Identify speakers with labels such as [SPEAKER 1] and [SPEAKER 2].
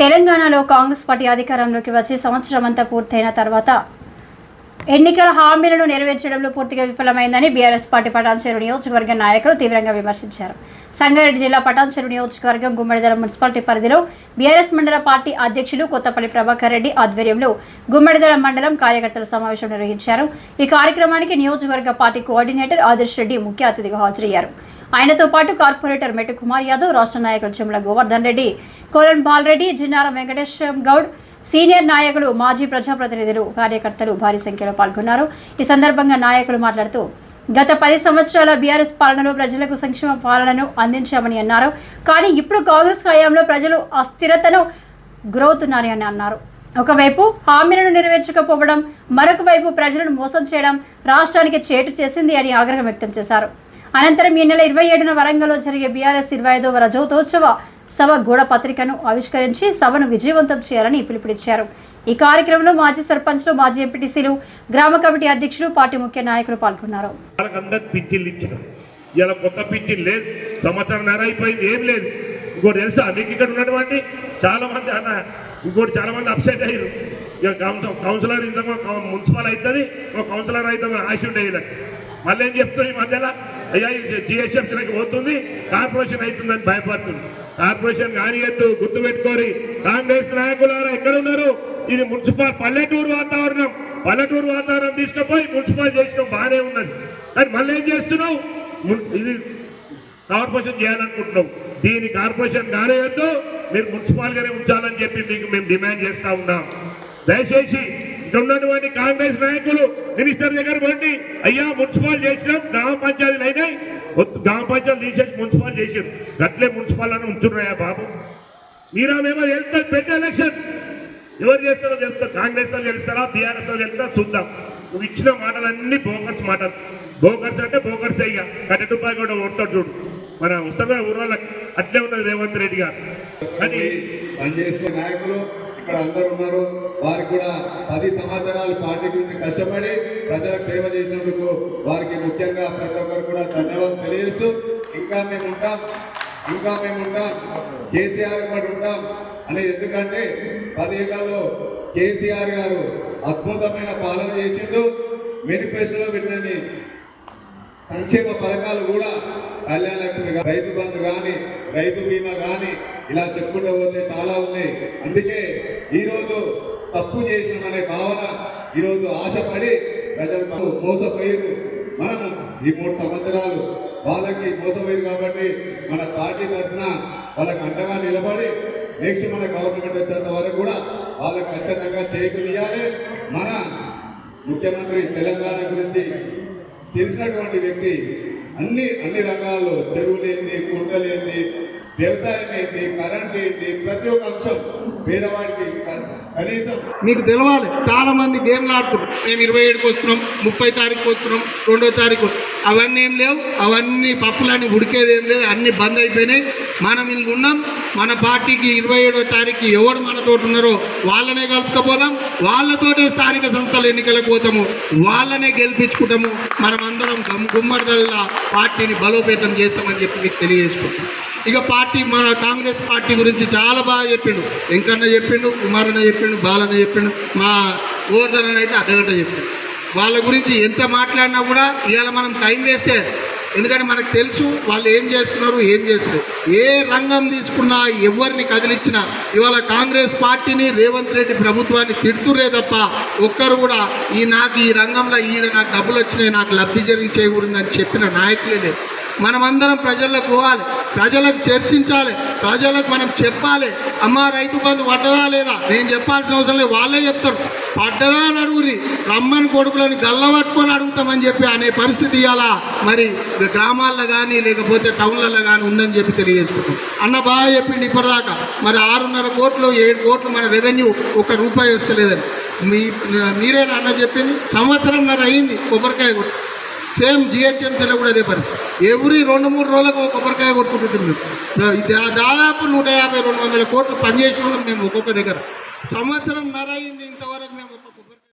[SPEAKER 1] తెలంగాణలో కాంగ్రెస్ పార్టీ అధికారంలోకి వచ్చి సంవత్సరం అంతా పూర్తయిన తర్వాత ఎన్నికల హామీలను నెరవేర్చడంలో పూర్తిగా విఫలమైందని బీఆర్ఎస్ పార్టీ పటాన్చెరు నియోజకవర్గ నాయకులు తీవ్రంగా విమర్శించారు. సంగారెడ్డి జిల్లా పటాన్చెరు నియోజకవర్గం గుమ్మడిదల మున్సిపాలిటీ పరిధిలో బీఆర్ఎస్ మండల పార్టీ అధ్యక్షులు కొత్తపల్లి ప్రభాకర్ రెడ్డి ఆధ్వర్యంలో గుమ్మడిదల మండలం కార్యకర్తల సమావేశం నిర్వహించారు. ఈ కార్యక్రమానికి నియోజకవర్గ పార్టీ కోఆర్డినేటర్ ఆదర్శ్ రెడ్డి ముఖ్య అతిథిగా హాజరయ్యారు. ఆయనతో పాటు కార్పొరేటర్ మెట్టు కుమార్ యాదవ్ రాష్ట్ర నాయకులు చెమ్ల గోవర్ధన్ రెడ్డి కోరన్ బాలరెడ్డి జిన్నారం వెంకటేశ్వరం గౌడ్ సీనియర్ నాయకులు మాజీ ప్రజాప్రతినిధులు కార్యకర్తలు భారీ సంఖ్యలో పాల్గొన్నారు. ఈ సందర్భంగా నాయకులు మాట్లాడుతూ గత పది సంవత్సరాల బీఆర్ఎస్ పాలనలో ప్రజలకు సంక్షేమ పాలనను అందించామని అన్నారు. కానీ ఇప్పుడు కాంగ్రెస్ హయాంలో ప్రజలు అస్థిరతను గురవుతున్నారని అని అన్నారు. ఒకవైపు హామీలను నెరవేర్చకపోవడం మరొక వైపు ప్రజలను మోసం చేయడం రాష్ట్రానికి చేటు చేసింది అని ఆగ్రహం వ్యక్తం చేశారు. అనంతరం ఈ నెల ఇరవై ఏడున వరంగల్లో జరిగే బీఆర్ఎస్ ఇరవై ఐదవ రజోతోత్సవ సభ గోడ పత్రికను ఆవిష్కరించి సభను విజయవంతం చేయాలని పిలుపునిచ్చారు. ఈ కార్యక్రమంలో మాజీ సర్పంచ్లు మాజీ ఎంపీటీసీలు గ్రామ కమిటీ అధ్యక్షులు పార్టీ ముఖ్య నాయకులు పాల్గొన్నారు.
[SPEAKER 2] ఇలా కొత్త పింఛన్ లేదు. సంవత్సరం నెల అయిపోయింది ఏం లేదు. ఇంకోటి తెలుసా? మీకు ఇక్కడ ఉన్నటువంటి చాలా మంది అన్న ఇంకోటి చాలా మంది అప్సెట్ అయ్యారు. ఇక కౌన్సిల్ కౌన్సిలర్ ఇంత మున్సిపల్ అవుతుంది ఒక కౌన్సిలర్ అయితే ఆశ ఉండే వీళ్ళకి మళ్ళీ ఏం చెప్తాం ఈ మధ్యలో? అయ్యా జిఎస్ఎఫ్కి పోతుంది. కార్పొరేషన్ అవుతుందని భయపడుతుంది. కార్పొరేషన్ కానియద్దు గుర్తు పెట్టుకోరి. కాంగ్రెస్ నాయకులారా ఎక్కడున్నారు? ఇది మున్సిపల్ పల్లెటూరు వాతావరణం. పల్లెటూరు వాతావరణం తీసుకుపోయి మున్సిపల్ చేసినాం బాగానే ఉన్నది. కానీ మళ్ళీ ఏం చేస్తున్నావు? ఇది కార్పొరేషన్ చేయాలనుకుంటున్నాం. దీని కార్పొరేషన్ కానియద్దు మీరు మున్సిపాల్గానే ఉంచాలని చెప్పి మీకు మేము డిమాండ్ చేస్తా ఉన్నాం. దయచేసి ఉన్నటువంటి కాంగ్రెస్ నాయకులు మినిస్టర్ దగ్గర పోండి. అయ్యా మున్సిపాల్ చేసినాం గ్రామ పంచాయతీలు అయినాయి. గ్రామ పంచాయతీలు తీసేసి మున్సిపాల్ చేసాం గట్లే మున్సిపాల్ అని ఉంటున్నాయా బాబు? మీరా మేము పెద్ద ఎలక్షన్. ఎవరు చేస్తారో తెలుస్తారు కాంగ్రెస్ వాళ్ళు తెలుస్తారా బీఆర్ఎస్ వాళ్ళు తెలుస్తారా చూద్దాం. నువ్వు ఇచ్చిన మాటలన్నీ బోకర్స్ మాటలు. బోకర్స్ అంటే బోకర్స్ అయ్యా కట్టె రూపాయి కూడా ఉంటాడు చూడు. మన ఉత్తర ఊర్లో అట్లే ఉన్నది రేవంత్ రెడ్డి గారు. అని
[SPEAKER 3] పనిచేసుకునే నాయకులు ఇక్కడ అందరు ఉన్నారు. వారికి కూడా పది సంవత్సరాలు పార్టీ గురించి కష్టపడి ప్రజలకు సేవ చేసినందుకు వారికి ముఖ్యంగా ప్రతి ఒక్కరు కూడా ధన్యవాదాలు తెలియజేస్తూ ఇంకా మేము ఉంటాం. ఇంకా మేము ఉంటాం. కేసీఆర్ కూడా ఉంటాం. అనేది ఎందుకంటే పదేళ్ళలో కేసీఆర్ గారు అద్భుతమైన పాలన చేసిండు. మేనిఫెస్టోలో పెట్టిన సంక్షేమ పథకాలు కూడా కళ్యాణ లక్ష్మి రైతు బంధు కానీ రైతు బీమా కానీ ఇలా చెప్పుకుంటూ పోతే చాలా ఉన్నాయి. అందుకే ఈరోజు తప్పు చేసినామనే భావన ఈరోజు ఆశపడి ప్రజలు మోసపోయారు మనం ఈ మూడు సంవత్సరాలు వాళ్ళకి మోసపోయారు కాబట్టి మన పార్టీ తరఫున వాళ్ళకి అండగా నిలబడి నెక్స్ట్ మన గవర్నమెంట్ వచ్చేంత వరకు కూడా వాళ్ళకి ఖచ్చితంగా చేకూరియాలి మన ముఖ్యమంత్రి తెలంగాణ గురించి తెలిసినటువంటి వ్యక్తి అన్ని అన్ని రంగాల్లో చెరువులేంది కుంటలేంది వ్యవసాయం ఏంది కరెంట్ ఏంది ప్రతి ఒక్క అంశం పేదవాడికి కనీసం
[SPEAKER 4] మీకు తెలవాలి. చాలా మంది గేమ్లు ఆడుతున్నారు. మేము ఇరవై ఏడుకి వస్తున్నాం ముప్పై తారీఖు వస్తున్నాం రెండో తారీఖు అవన్నీ ఏం లేవు. అవన్నీ పప్పులన్నీ ఉడికేది ఏం లేదు. అన్ని బంద్ అయిపోయినాయి. మనం ఇల్లు ఉన్నాం. మన పార్టీకి ఇరవై ఏడో తారీఖు ఎవడు మనతో ఉన్నారో వాళ్ళనే కలుపుకపోదాం. వాళ్ళతోటే స్థానిక సంస్థల ఎన్నికలకు పోతాము. వాళ్ళనే గెలిపించుకుంటాము. మనం అందరం గుమ్మడిదల్లా పార్టీని బలోపేతం చేస్తామని చెప్పి మీకు తెలియజేసుకుంటాం ఇక పార్టీ మన కాంగ్రెస్ పార్టీ గురించి చాలా బాగా చెప్పిండు. వెంకన్న చెప్పిండు కుమారన్న చెప్పిండు బాలన్న చెప్పిండు మా గోవర్ధన్ అయితే అర్ధగంట చెప్పిండు. వాళ్ళ గురించి ఎంత మాట్లాడినా కూడా ఇవాళ మనం టైం వేస్టే ఎందుకంటే మనకు తెలుసు వాళ్ళు ఏం చేస్తున్నారు ఏం చేస్తున్నారు. ఏ రంగం తీసుకున్నా ఎవరిని కదిలించినా ఇవాళ కాంగ్రెస్ పార్టీని రేవంత్ రెడ్డి ప్రభుత్వాన్ని తిడుతురే తప్ప ఒక్కరు కూడా ఈ నాకు ఈ రంగంలో ఈడ నాకు డబ్బులు వచ్చినాయి నాకు లబ్ధి జరిగి చేయకూడదని చెప్పిన నాయకులే మనమందరం ప్రజలకు పోవాలి ప్రజలకు చర్చించాలి ప్రజలకు మనం చెప్పాలి అమ్మ రైతు బంధు పడ్డదా లేదా? నేను చెప్పాల్సిన అవసరం లేదు వాళ్ళే చెప్తారు. పడ్డదా అని అడుగురి రమ్మని కొడుకులని గల్లబట్టుకొని అడుగుతామని చెప్పి అనే పరిస్థితి ఇవ్వాలా మరి గ్రామాల్లో కానీ లేకపోతే టౌన్లలో కానీ ఉందని చెప్పి తెలియజేసుకుంటాం. అన్న బాగా చెప్పిండు ఇప్పటిదాకా. మరి ఆరున్నర కోట్లు ఏడు కోట్లు మన రెవెన్యూ ఒక రూపాయి వస్తలేదని. మీ మీరే అన్న చెప్పింది? సంవత్సరంన్నర అయింది కొబ్బరికాయ కొట్టి. సేమ్ జిహెచ్ఎంసీలో కూడా అదే పరిస్థితి. ఎవ్రీ రెండు మూడు రోజులకు ఒక కొబ్బరికాయ కొట్టుకుంటుంది దాదాపు నూట యాభై రెండు వందల కోట్లు పనిచేసిన మేము ఒక్కొక్క దగ్గర. సంవత్సరం నర ఇంతవరకు మేము